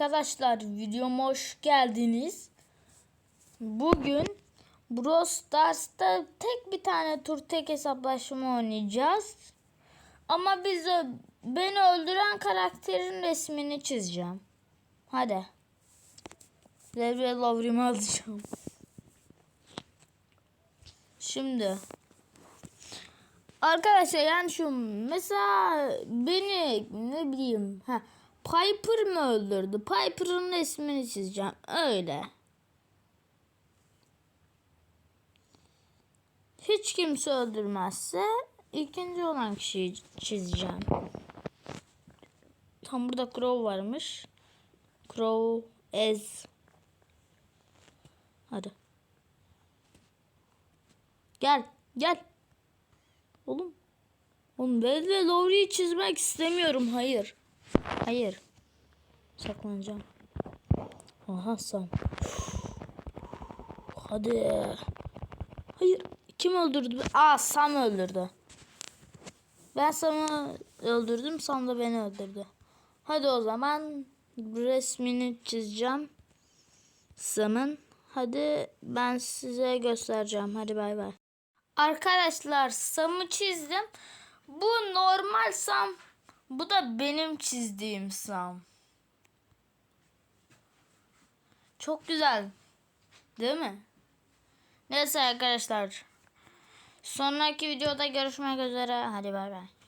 Arkadaşlar videoma hoş geldiniz. Bugün Brawl Stars'ta tek bir tane tur tek hesaplaşma oynayacağız. Ama biz beni öldüren karakterin resmini çizeceğim. Hadi. Devre Lovrimi alacağım. Şimdi. Arkadaşlar yani şu mesela beni ne bileyim ha Piper mı öldürdü? Piper'ın resmini çizeceğim. Öyle. Hiç kimse öldürmezse ikinci olan kişiyi çizeceğim. Tam burada Crow varmış. Crow Ez. Hadi. Gel. Gel. Oğlum. Oğlum ben de Lowry'i çizmek istemiyorum. Hayır. Hayır. Saklanacağım. Aha Sam. Hadi. Hayır. Kim öldürdü? Aa Sam öldürdü. Ben Sam'ı öldürdüm. Sam da beni öldürdü. Hadi o zaman resmini çizeceğim. Sam'ın. Hadi ben size göstereceğim. Hadi bay bay. Arkadaşlar Sam'ı çizdim. Bu normal Sam. Bu da benim çizdiğim Sam. Çok güzel. Değil mi? Neyse arkadaşlar. Sonraki videoda görüşmek üzere. Hadi bay bay.